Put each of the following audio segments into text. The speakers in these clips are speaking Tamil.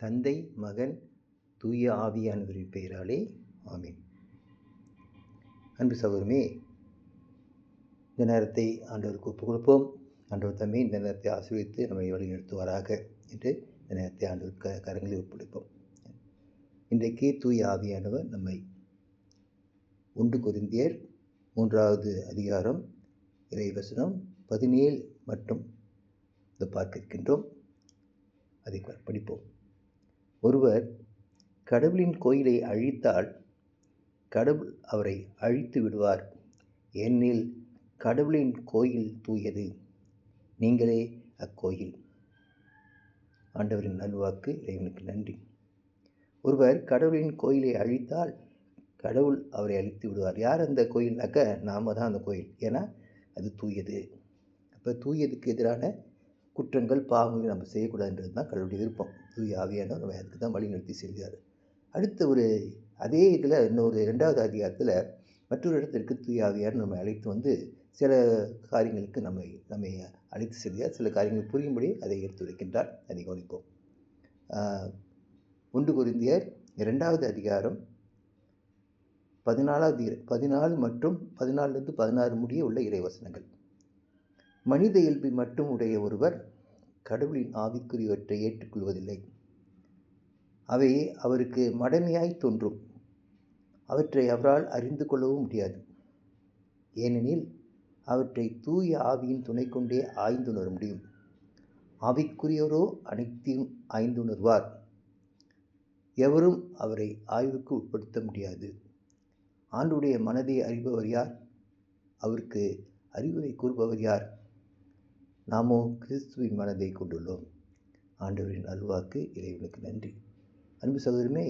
தந்தை மகன் தூய ஆவியானவரின் பெயராலே ஆமீன். அன்பு சகோதரமே இந்த நேரத்தை ஆண்டவருக்கு ஒப்புக் கொடுப்போம். ஆண்டவர் தம்மை இந்த நேரத்தை ஆசீர்வித்து நம்மை வழிநடத்துவாராக என்று இந்த நேரத்தை ஆண்டவர் க கரங்களில் ஒப்படைப்போம். இன்றைக்கு தூய ஆவியானவர் நம்மை ஒன்று கொரிந்தியர் மூன்றாவது அதிகாரம் இறைவசனம் பதினேழு மற்றும் இதை பார்க்கிருக்கின்றோம் அதை படிப்போம். ஒருவர் கடவுளின் கோயிலை அழித்தால் கடவுள் அவரை அழித்து விடுவார். ஏனெனில் கடவுளின் கோயில் தூயது. நீங்களே அக்கோயில். ஆண்டவரின் நல்வாக்கு இறைவனுக்கு நன்றி. ஒருவர் கடவுளின் கோயிலை அழித்தால் கடவுள் அவரை அழித்து விடுவார். யார் அந்த கோயில்னாக்க நாம தான் அந்த கோயில். ஏன்னா அது தூயது. அப்போ தூயதுக்கு எதிரான குற்றங்கள் பாவங்களை நம்ம செய்யக்கூடாதுன்றது தான் கடவுளுடைய விருப்பம். தூய ஆவியானவர் நம்ம அதுக்கு தான் வழிநடத்தி செல்கிறார். அடுத்த ஒரு அதே இதில் இன்னொரு ரெண்டாவது அதிகாரத்தில் மற்றொரு இடத்திற்கு தூய ஆவியார் நம்ம அழைத்து வந்து சில காரியங்களுக்கு நம்மை நம்மை அழைத்து செல்கிறார். சில காரியங்கள் புரியும்படி அதை எடுத்து வைக்கின்றார். அதை கவனிப்போம். ஒன்று குறிந்தியர் இரண்டாவது அதிகாரம் பதினாலாவது பதினாலு மற்றும் பதினாலிருந்து பதினாறு முடிய உள்ள இறைவசனங்கள். மனித இயல்பை மட்டும் உடைய ஒருவர் கடவுளின் ஆவிக்குரியவற்றை ஏற்றுக்கொள்வதில்லை. அவை அவருக்கு மடமையாய் தோன்றும். அவற்றை அவரால் அறிந்து கொள்ளவும் முடியாது. ஏனெனில் அவற்றை தூய ஆவியின் துணை கொண்டே ஆய்ந்துணர முடியும். ஆவிக்குரியவரோ அனைத்தையும் ஆய்ந்துணர்வார். எவரும் அவரை ஆய்வுக்கு உட்படுத்த முடியாது. ஆண்டுடைய மனதை அறிபவர் யார்? அவருக்கு அறிவுரை கூறுபவர் யார்? நாமோ கிறிஸ்துவின் மனதை கொண்டுள்ளோம். ஆண்டவரின் அல்வாக்கு இறைவனுக்கு நன்றி. அன்பு சகோதரமே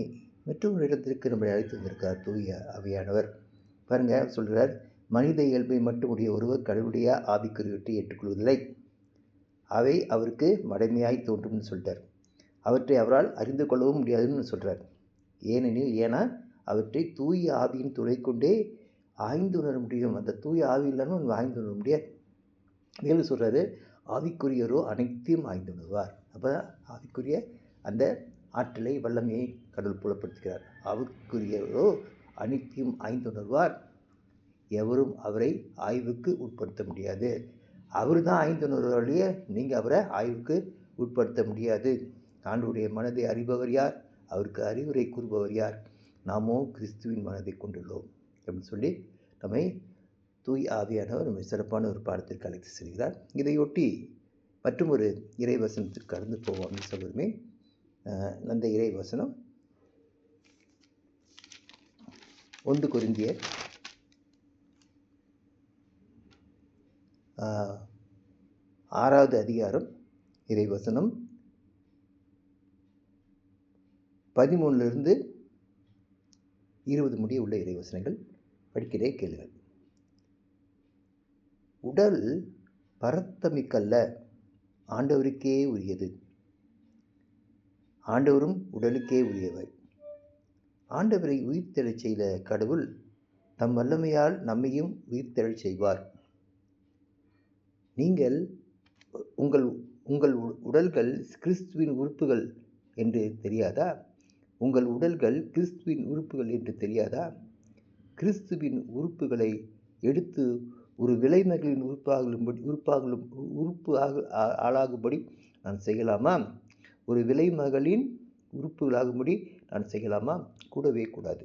மற்றொரு இடத்திற்கு நம்மளை அழைத்து வந்திருக்கார் தூய அவையானவர். பாருங்க சொல்கிறார் மனித இயல்பை மட்டும் உடைய ஒருவர் கடவுளுடைய ஆவிக்குறியீட்டை ஏற்றுக்கொள்வதில்லை. அவை அவருக்கு மடமையாய் தோன்றும்னு சொல்கிறார் அவற்றை அவரால் அறிந்து கொள்ளவும் முடியாதுன்னு சொல்கிறார் ஏனெனில் ஏன்னா அவற்றை தூய ஆவியின் துணை கொண்டே ஆய்ந்து உணர முடியும். அந்த தூய ஆவி இல்லாமல் நம்ம ஆய்ந்து உணர முடியாது. மேலும் சொல்கிறாரு ஆவிக்குரியரோ அனைத்தையும் ஆய்ந்து விடுவார் அப்போ ஆவிக்குரிய அந்த ஆற்றலை வல்லமையை கடவுள் புலப்படுத்துகிறார். ஆவிக்குரியரோ அனைத்தையும் ஆய்ந்துணர்வார் எவரும் அவரை ஆய்வுக்கு உட்படுத்த முடியாது. அவர் தான் ஆய்ந்துணர்வாலேயே நீங்கள் அவரை ஆய்வுக்கு உட்படுத்த முடியாது. ஆண்டுடைய மனதை அறிபவர் யார்? அவருக்கு அறிவுரை கூறுபவர் யார்? நாமோ கிறிஸ்துவின் மனதை கொண்டுள்ளோம். அப்படின்னு சொல்லி நம்மை தூய் ஆவியானவர் நம்மை சிறப்பான ஒரு பாடத்திற்கு அழைத்து செல்கிறார். இதையொட்டி மற்றும் ஒரு இறைவசனத்திற்கு கடந்து போவோம் சொல்லுமே அந்த இறைவசனம். ஒன்று குறிந்திய ஆறாவது அதிகாரம் இறைவசனம். பதிமூணுலேருந்து இருபது முடிய உள்ள இறைவசனங்கள். படிக்கிறே கேளுங்கள். உடல் பரத்தமிக்கல்ல. ஆண்டவருக்கே உரியது. ஆண்டவரும் உடலுக்கே உரியவர். ஆண்டவரை உயிர்த்தெழச் செய்த கடவுள் தம் வல்லமையால் நம்மையும் உயிர்த்தெழச் செய்வார். நீங்கள் உங்கள் உங்கள் உடல்கள் கிறிஸ்துவின் உறுப்புகள் என்று தெரியாதா? உங்கள் உடல்கள் கிறிஸ்துவின் உறுப்புகள் என்று தெரியாதா? கிறிஸ்துவின் உறுப்புகளை எடுத்து ஒரு விலைமகளின் உறுப்பாகலும்படி உறுப்பாகலும் உறுப்பு ஆக ஆளாகும்படி நான் செய்யலாமா? ஒரு விலைமகளின் உறுப்புகளாகும்படி நான் செய்யலாமா? கூடவே கூடாது.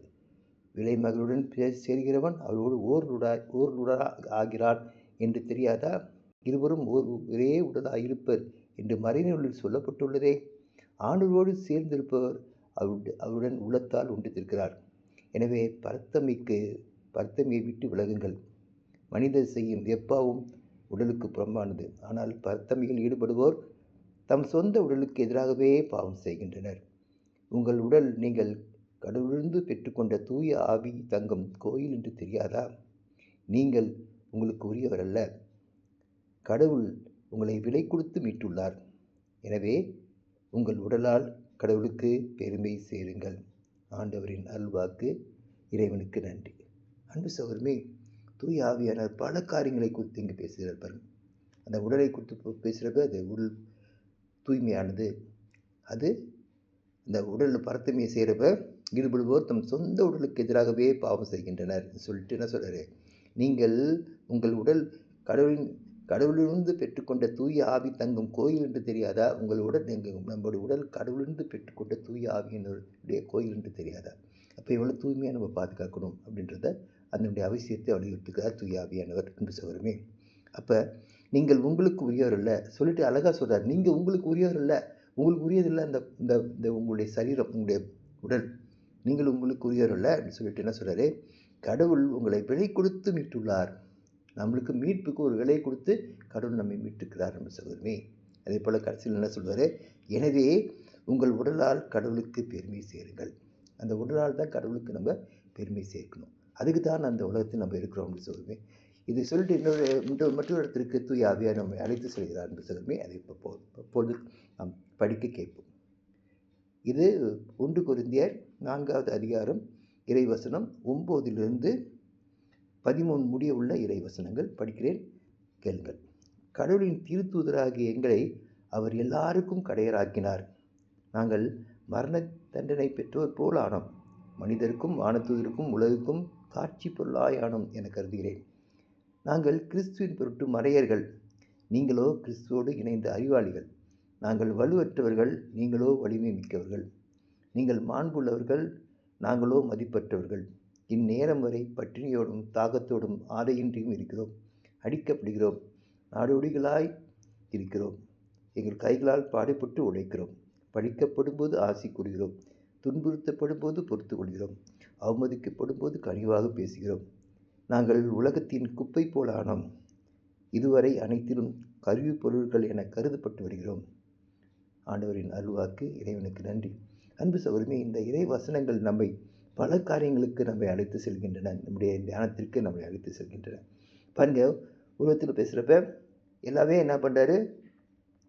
விலைமகளுடன் சேர்கிறவன் அவரோடு ஓர் உடா ஓர் உடலா ஆகிறான் என்று தெரியாதா? இருவரும் ஓர் ஒரே உடலாக இருப்பர் என்று மறைநூலில் சொல்லப்பட்டுள்ளதே. ஆண்டோடு சேர்ந்திருப்பவர் அவருடைய அவருடன் உள்ளத்தால் ஒன்றித்திருக்கிறார் எனவே பரத்தமைக்கு பரத்தமையை விட்டு விலகுங்கள். மனிதர் செய்யும் வெப்பாவும் உடலுக்கு புறம்பானது. ஆனால் பரத்தமையில் ஈடுபடுவோர் தம் சொந்த உடலுக்கு எதிராகவே பாவம் செய்கின்றனர். உங்கள் உடல் நீங்கள் கடவுளிருந்து பெற்றுக்கொண்ட தூய ஆவி தங்கம் கோயில் என்று தெரியாதா? நீங்கள் உங்களுக்கு உரியவர் அல்ல கடவுள் உங்களை விலை கொடுத்து மீட்டுள்ளார். எனவே உங்கள் உடலால் கடவுளுக்கு பெருமை சேருங்கள். ஆண்டவரின் அல்வாக்கு இறைவனுக்கு நன்றி. அன்பு சகோதரமே தூய ஆவியானவர் பல காரியங்களை குறித்து இங்கு பேசுகிறார் பாருங்கள் அந்த உடலை குறித்து பேசுகிறப்ப அது உள் தூய்மையானது. அது இந்த உடலில் பரத்தமையை செய்கிறப்ப ஈடுபடுவோர் தம் சொந்த உடலுக்கு எதிராகவே பாவம் செய்கின்றனர் சொல்லிட்டு என்ன சொல்கிறாரு நீங்கள் உங்கள் உடல் கடவுளின் கடவுளிலிருந்து பெற்றுக்கொண்ட தூய ஆவி தங்கும் கோயில் என்று தெரியாதா? உங்கள் உடல் எங்கள் நம்மளுடைய உடல் கடவுளிலிருந்து பெற்றுக்கொண்ட தூய ஆவியினுடைய கோயில் என்று தெரியாதா? அப்போ எவ்வளோ தூய்மையாக நம்ம பாதுகாக்கணும் அப்படின்றத அதனுடைய அவசியத்தை வலியுறுத்துகிறார் துயாவியானவர் என்று சொல்கிறோமே அப்போ நீங்கள் உங்களுக்கு உரியவர் இல்லை சொல்லிட்டு அழகாக சொல்கிறார் நீங்கள் உங்களுக்கு உரியவர் இல்லை உங்களுக்கு உரியதில்லை அந்த இந்த இந்த உங்களுடைய சரீரம் உங்களுடைய உடல். நீங்கள் உங்களுக்கு உரியவர் இல்லை அப்படின்னு சொல்லிட்டு என்ன சொல்கிறாரு கடவுள் உங்களை விலை கொடுத்து மீட்டுள்ளார். நம்மளுக்கு மீட்புக்கு ஒரு விலை கொடுத்து கடவுள் நம்மை மீட்டுக்கிறார். என்று சொல்கிறோமே அதே போல் கடைசியில் என்ன சொல்வார் எனவே உங்கள் உடலால் கடவுளுக்கு பெருமை சேருங்கள். அந்த உடலால் தான் கடவுளுக்கு நம்ம பெருமை சேர்க்கணும். அதுக்கு தான் அந்த உலகத்தில் நம்ம இருக்கிறோம் அப்படின்னு சொல்லுவேன். இதை சொல்லிட்டு இன்னொரு இன்னொரு மற்றொரு இடத்திற்கு தூய ஆவியாக நம்மை அழைத்து செல்கிறார் என்று சொல்லுமே அதை இப்போ இப்போது நாம் படிக்க கேட்போம். இது ஒன்று குருந்தியர் நான்காவது அதிகாரம் இறைவசனம் ஒம்போதிலிருந்து பதிமூணு முடிய உள்ள இறைவசனங்கள். படிக்கிறேன். கேளுங்கள். கடவுளின் திருத்தூதராகிய எங்களை அவர் எல்லாருக்கும் கடையராக்கினார். நாங்கள் மரண தண்டனை பெற்றோர் போல் ஆனோம் மனிதருக்கும் வானத்தூதருக்கும் உலகுக்கும் காட்சி பொருளாயானும் என கருதுகிறேன். நாங்கள் கிறிஸ்துவின் பொருட்டு மறையர்கள். நீங்களோ கிறிஸ்துவோடு இணைந்த அறிவாளிகள். நாங்கள் வலுவற்றவர்கள். நீங்களோ வலிமை மிக்கவர்கள். நீங்கள் மாண்புள்ளவர்கள். நாங்களோ மதிப்பற்றவர்கள். இந்நேரம் வரை பட்டினியோடும் தாகத்தோடும் ஆடையின்றியும் இருக்கிறோம். அடிக்கப்படுகிறோம். நாடோடிகளாய் இருக்கிறோம். எங்கள் கைகளால் பாடுபட்டு உழைக்கிறோம். படிக்கப்படும் போது ஆசி கூறுகிறோம். துன்புறுத்தப்படும் போது பொறுத்து கொள்கிறோம். அவமதிக்கப்படும் போது கனிவாக பேசுகிறோம். நாங்கள் உலகத்தின் குப்பை போல ஆனோம். இதுவரை அனைத்திலும் கருவி பொருள்கள் என கருதப்பட்டு வருகிறோம். ஆண்டவரின் அருள்வாக்கு இறைவனுக்கு நன்றி. அன்பு சகோதரமே இந்த இறை வசனங்கள் நம்மை பல காரியங்களுக்கு நம்மை அழைத்து செல்கின்றன. நம்முடைய தியானத்திற்கு நம்மை அழைத்து செல்கின்றன. பாருங்க உருவத்தில் பேசுகிறப்ப எல்லாமே என்ன பண்ணுறாரு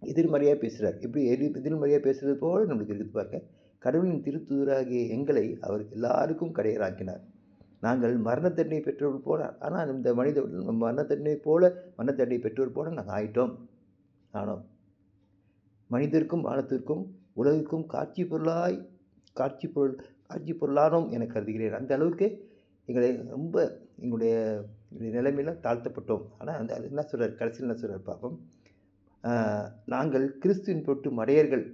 எதிர்மறையாக பேசுகிறார் இப்படி எதிர் எதிர்மறையாக பேசுகிறது போல் நம்மளுக்கு இருக்குது பாருங்கள் கடவுளின் திருத்தூதராகிய எங்களை அவர் எல்லாருக்கும் கடையராக்கினார். நாங்கள் மரணத்தண்டனை பெற்றோர் போல ஆனால் இந்த மனித மரணத்தண்டனை போல மரணத்தண்டனை பெற்றோர் போல நாங்கள் ஆயிட்டோம். ஆனோம். மனிதருக்கும் வானத்திற்கும் உலகுக்கும் காட்சி பொருளாய் காட்சி பொருள் காட்சி பொருளானோம் என கருதுகிறேன். அந்த அளவுக்கு எங்களை ரொம்ப எங்களுடைய நிலைமையில் தாழ்த்தப்பட்டோம். ஆனால் அந்த என்ன சொல்கிறார் கடைசியில் என்ன சொல்கிறார் பார்ப்போம் நாங்கள் கிறிஸ்துவின் பொட்டு மடையர்கள்.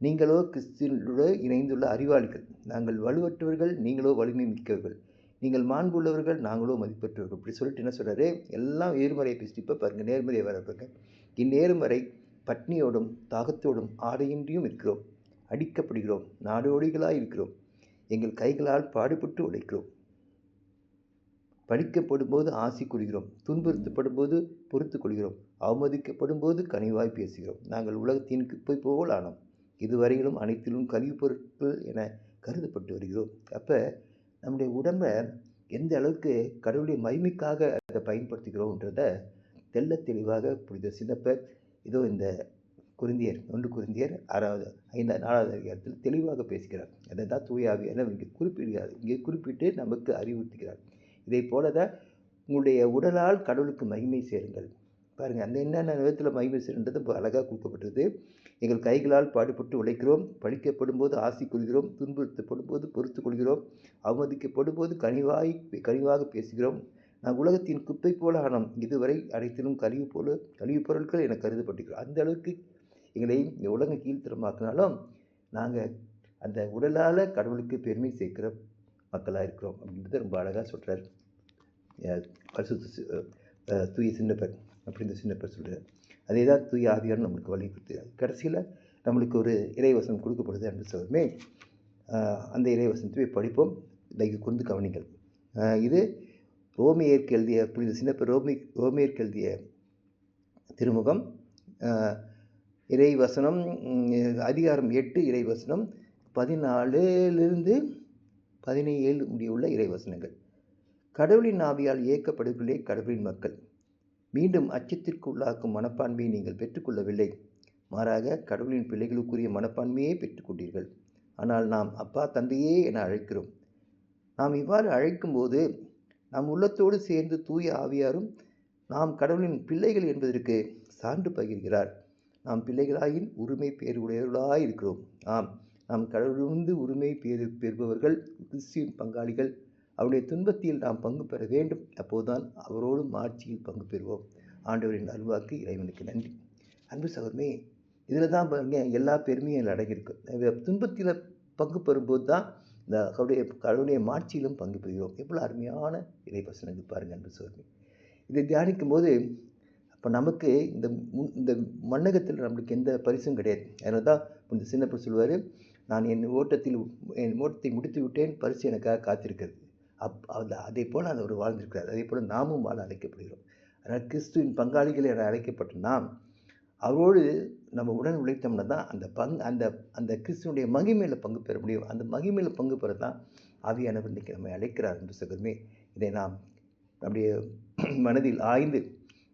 நீங்களோ கிறிஸ்துவோடு இணைந்துள்ள அறிவாளிகள். நாங்கள் வலுவற்றவர்கள் நீங்களோ வலிமை மிக்கவர்கள். நீங்கள் மாண்புள்ளவர்கள் நாங்களோ மதிப்பற்றவர்கள். இப்படி சொல்லிட்டு என்ன சொல்கிறாரு எல்லாம் நேர்மறையை பேசிட்டு இப்போ பாருங்கள் நேர்மறையை வர பாருங்க. இந்நேர்மறை பட்னியோடும் தாகத்தோடும் ஆடையின்றியும் இருக்கிறோம். அடிக்கப்படுகிறோம் நாடோடிகளாக இருக்கிறோம். எங்கள் கைகளால் பாடுபட்டு உழைக்கிறோம். படிக்கப்படும் போது ஆசி கொள்கிறோம். துன்புறுத்தப்படும் போது பொறுத்து கொள்கிறோம். அவமதிக்கப்படும் போது கனிவாய் பேசுகிறோம். நாங்கள் உலகத்தின் குப்பை போல் ஆனோம். இதுவரையிலும் அனைத்திலும் கழிவுப் பொருட்கள் என கருதப்பட்டு வருகிறோம் அப்போ நம்முடைய உடம்பை எந்த அளவுக்கு கடவுளுடைய மகிமைக்காக அதை பயன்படுத்துகிறோன்றத தெல்ல தெளிவாக புரித சின்னப்பர் இதோ இந்த குருந்தியர் ஒன்று குருந்தியர் ஆறாவது ஐந்தாவது நாலாவது அதிகாரத்தில் தெளிவாக பேசுகிறார். அதை தான் தூயாவியான இங்கே குறிப்பிடுகிறார். இங்கே குறிப்பிட்டு நமக்கு அறிவுறுத்துகிறார். இதை போல தான் உங்களுடைய உடலால் கடவுளுக்கு மகிமை சேருங்கள். பாருங்கள் அந்த என்னென்ன விதத்தில் மகிமை செய்கின்றது அழகாக கொடுக்கப்பட்டது எங்கள் கைகளால் பாடுபட்டு உழைக்கிறோம் பழிக்கப்படும் போது ஆசி கொள்கிறோம் துன்புறுத்தப்படும் போது பொறுத்து கொள்கிறோம் அவமதிக்கப்படும் போது கனிவாய் கனிவாக பேசுகிறோம். நான் உலகத்தின் குப்பை போல ஆனோம். இதுவரை அனைத்திலும் கழிவு போல கழிவுப் பொருட்கள் என கருதப்பட்டுக்கிறோம் அந்த அளவுக்கு எங்களை இந்த உலகம் கீழ்த்தரமாக்கினாலும் நாங்கள் அந்த உடலால் கடவுளுக்கு பெருமை சேர்க்கிற மக்களாக இருக்கிறோம் அப்படின்றத ரொம்ப அழகாக சொல்கிறார் தூய சின்னப்பர் அப்படின்னு பேர் சொல்கிறார் அதே தான் தூய ஆவியார் நம்மளுக்கு வலியுறுத்து கடைசியில் நம்மளுக்கு ஒரு இறைவசனம் கொடுக்கப்படுது என்று சொல்லுமே அந்த இறைவசனத்தை படிப்போம். இதை கொண்டு கவனிங்கள். இது ரோமியருக்கு எழுதிய புனித சின்னப்பர் ரோமி ரோமியருக்கு எழுதிய திருமுகம். இறைவசனம் அதிகாரம் எட்டு இறைவசனம் பதினாலுலேருந்து பதினேழு முடியுள்ள இறைவசனங்கள். கடவுளின் ஆவியால் இயக்கப்படுகளே கடவுளின் மக்கள். மீண்டும் அச்சத்திற்கு உள்ளாக்கும் மனப்பான்மையை நீங்கள் பெற்றுக்கொள்ளவில்லை. மாறாக கடவுளின் பிள்ளைகளுக்குரிய மனப்பான்மையே பெற்றுக்கொண்டீர்கள். ஆனால் நாம் அப்பா தந்தையே என அழைக்கிறோம். நாம் இவ்வாறு அழைக்கும்போது நம் உள்ளத்தோடு சேர்ந்து தூய ஆவியாரும் நாம் கடவுளின் பிள்ளைகள் என்பதற்கு சான்று பகிர்கிறார். நாம் பிள்ளைகளாயின் உரிமை பேருடையவர்களாய் இருக்கிறோம் ஆம் நாம் கடவுளிலிருந்து உரிமை பெறு பெறுபவர்கள் கிறிஸ்தியின் பங்காளிகள் அவருடைய துன்பத்தில் நாம் பங்கு பெற வேண்டும். அப்போதுதான் அவரோடும் ஆட்சியில் பங்கு பெறுவோம். ஆண்டவரின் அருள்வாக்கு இறைவனுக்கு நன்றி. அன்பு சகோதரமே இதில் தான் பாருங்க எல்லா பெருமையும் அதில் அடங்கியிருக்கு. துன்பத்தில் பங்கு பெறும்போது தான் இந்த அவருடைய கடவுளுடைய மாட்சியிலும் பங்கு பெறுகிறோம். எவ்வளோ அருமையான இறைவசனங்கள் பாருங்கள் அன்பு சகோதரமே. இதை தியானிக்கும் போது அப்போ நமக்கு இந்த முன் இந்த மண்ணகத்தில் நம்மளுக்கு எந்த பரிசும் கிடையாது. அதனால தான் இந்த சின்னப்பர் சொல்லுவார் நான் என் ஓட்டத்தில் என் ஓட்டத்தை முடித்து விட்டேன் பரிசு எனக்காக காத்திருக்கிறது. அப் அந்த அதே போல் அவர் வாழ்ந்திருக்கிறார். அதே போல் நாமும் வாழ அழைக்கப்படுகிறோம். அதனால் கிறிஸ்துவின் பங்காளிகள் என அழைக்கப்பட்ட நாம் அவரோடு நம்ம உடன் உழைத்தோம்னா தான் அந்த பங் அந்த அந்த கிறிஸ்துவனுடைய மகிமையில் பங்கு பெற முடியும். அந்த மகிமையில் பங்கு பெற தான் ஆவியானவர் இன்றைக்கி நம்மை அழைக்கிறார் என்று சொல்கிறமே இதை நாம் நம்முடைய மனதில் ஆய்ந்து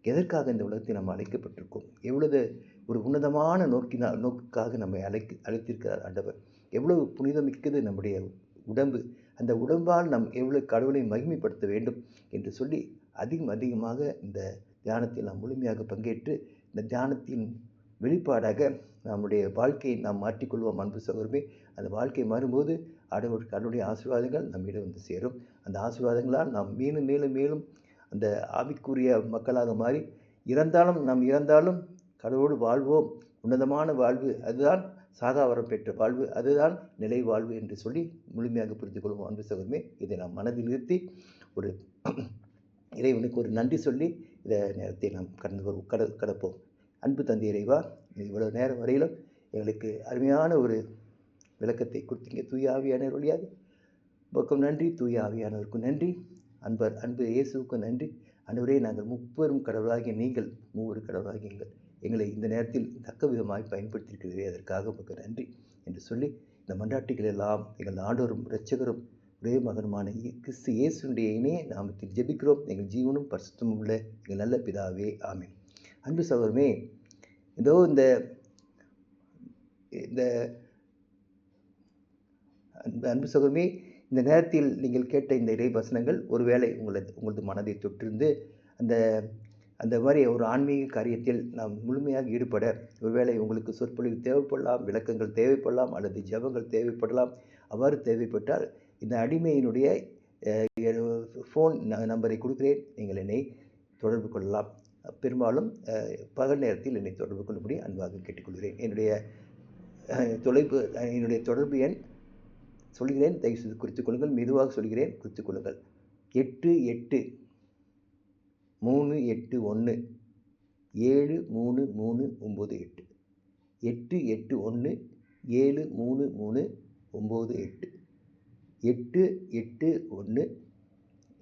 எதற்காக இந்த உலகத்தை நாம் அழைக்கப்பட்டிருக்கோம்? எவ்வளவு ஒரு உன்னதமான நோக்கினால் நோக்குக்காக நம்மை அழைக்கு அழைத்திருக்கிறார் ஆண்டவர்? எவ்வளவு புனிதமிக்கது நம்முடைய உடம்பு? அந்த உடம்பால் நாம் எவ்வளவு கடவுளை மகிமைப்படுத்த வேண்டும் என்று சொல்லி அதிகம் அதிகமாக இந்த தியானத்தில் நாம் முழுமையாக பங்கேற்று இந்த தியானத்தின் வெளிப்பாடாக நம்முடைய வாழ்க்கையை நாம் மாற்றிக்கொள்வோம் அன்பு சகோதரமே அந்த வாழ்க்கை மாறும்போது ஆடவர் கடவுளுடைய ஆசீர்வாதங்கள் நம்மிடம் வந்து சேரும். அந்த ஆசீர்வாதங்களால் நாம் மேலும் மேலும் மேலும் அந்த ஆவிக்குரிய மக்களாக மாறி இறந்தாலும் நாம் இறந்தாலும் கடவுளோடு வாழ்வோம். உன்னதமான வாழ்வு. அதுதான் சாதாவரம் பெற்ற வாழ்வு அதுதான் நிலை வாழ்வு என்று சொல்லி முழுமையாக புரிந்து கொள்வோம். அன்பு சகோதரமே இதை நாம் மனதில் நிறுத்தி ஒரு இறைவனுக்கு ஒரு நன்றி சொல்லி இந்த நேரத்தை நாம் கடந்து வரும் கட கடப்போம். அன்பு தந்தை இறைவா இவ்வளோ நேரம் வரையிலும் எங்களுக்கு அருமையான ஒரு விளக்கத்தை கொடுத்தீங்க. தூய ஆவியானவர் வழியாக. பக்கம் நன்றி தூய ஆவியானவருக்கும் நன்றி. அன்பர் அன்பு இயேசுவுக்கும் நன்றி. அன்றுவரே நாங்கள் முப்பெரும் கடவுளாகிய நீங்கள் மூவரும் கடவுளாகியுங்கள். எங்களை இந்த நேரத்தில் தக்க விதமாய் பயன்படுத்தியிருக்கிறதே அதற்காக உங்களுக்கு நன்றி என்று சொல்லி இந்த மன்றாட்டிகள் எல்லாம் எங்கள் ஆண்டோரும் இரட்சகரும் ஒரே மகனுமான கிறிஸ்து இயேசுடைய இணைய நாமத்தில் ஜெபிக்கிறோம். எங்கள் ஜீவனும் பரிசுத்தமும் உள்ள எங்கள் நல்ல பிதாவே ஆமேன். அன்பு சகோதரமே இதோ இந்த இந்த அன்பு அன்பு சகோதரமே இந்த நேரத்தில் நீங்கள் கேட்ட இந்த இறை வசனங்கள் ஒருவேளை உங்களது உங்களது மனதை தொற்றிருந்து அந்த அந்த மாதிரி ஒரு ஆன்மீக காரியத்தில் நாம் முழுமையாக ஈடுபட ஒருவேளை உங்களுக்கு சொற்பொழிவு தேவைப்படலாம் விளக்கங்கள் தேவைப்படலாம் அல்லது ஜபங்கள் தேவைப்படலாம் அவ்வாறு தேவைப்பட்டால் இந்த அடிமையினுடைய ஃபோன் நம்பரை கொடுக்குறேன். நீங்கள் என்னை தொடர்பு கொள்ளலாம். பெரும்பாலும் பகல் நேரத்தில் என்னை தொடர்பு கொள்ளும்படி அன்பாக கேட்டுக்கொள்கிறேன். என்னுடைய தொலைப்பு என்னுடைய தொடர்பு எண் சொல்கிறேன். தயவுசெய்து குறித்துக் கொள்ளுங்கள். மெதுவாக சொல்கிறேன். குறித்துக் கொள்ளுங்கள். எட்டு எட்டு மூணு எட்டு ஒன்று ஏழு மூணு மூணு ஒம்பது எட்டு எட்டு எட்டு ஒன்று ஏழு மூணு மூணு ஒம்பது எட்டு எட்டு எட்டு ஒன்று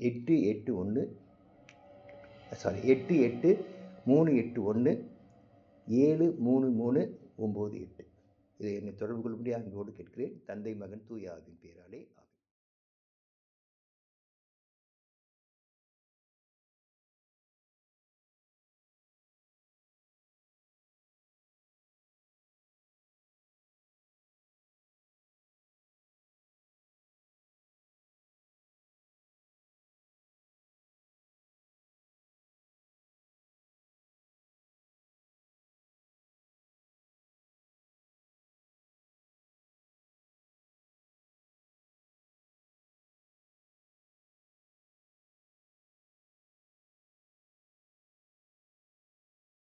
எட்டு எட்டு ஒன்று சாரி எட்டு எட்டு மூணு எட்டு ஒன்று ஏழு மூணு மூணு ஒம்பது எட்டு. இதை என்னை தொடர்பு கொள்ளும்படி அன்போடு கேட்கிறேன். தந்தை மகன் தூயாவின் பேராலே